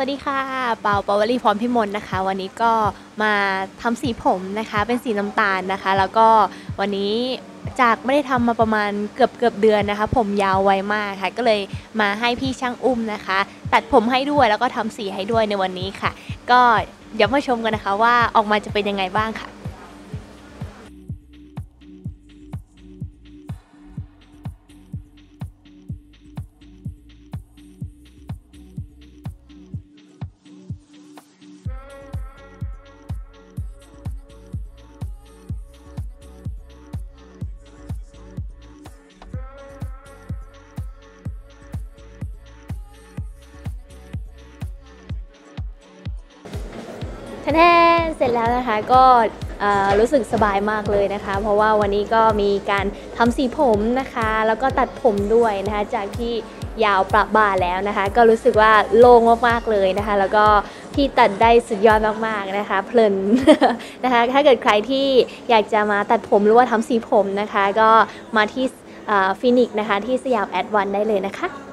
วัสดีค่ะ เปาเปาวลีพรพิมลนะคะ วันนี้ก็มาทำสีผมนะคะ เป็นสีน้ำตาลนะคะ แล้วก็วันนี้จากไม่ได้ทำมาประมาณเกือบเกือบเดือนนะคะ ผมยาวไวมากค่ะ ก็เลยมาให้พี่ช่างอุ้มนะคะ ตัดผมให้ด้วยแล้วก็ทำสีให้ด้วยในวันนี้ค่ะ ก็เดี๋ยวมาชมกันนะคะว่าออกมาจะเป็นยังไงบ้างค่ะ แทนเสร็จแล้วนะคะก็รู้สึกสบายมากเลยนะคะ เพราะว่าวันนี้ก็มีการทำสีผมนะคะ แล้วก็ตัดผมด้วยนะคะ จากที่ยาวประบ่าแล้วนะคะ ก็รู้สึกว่าโล่งมากๆเลยนะคะ แล้วก็พี่ตัดได้สุดยอดมากๆนะคะ เพลินนะคะ ถ้าเกิดใครที่อยากจะมาตัดผมหรือว่าทำสีผมนะคะ ก็มาที่ฟินิกนะคะที่สยามแอดวันได้เลยนะคะ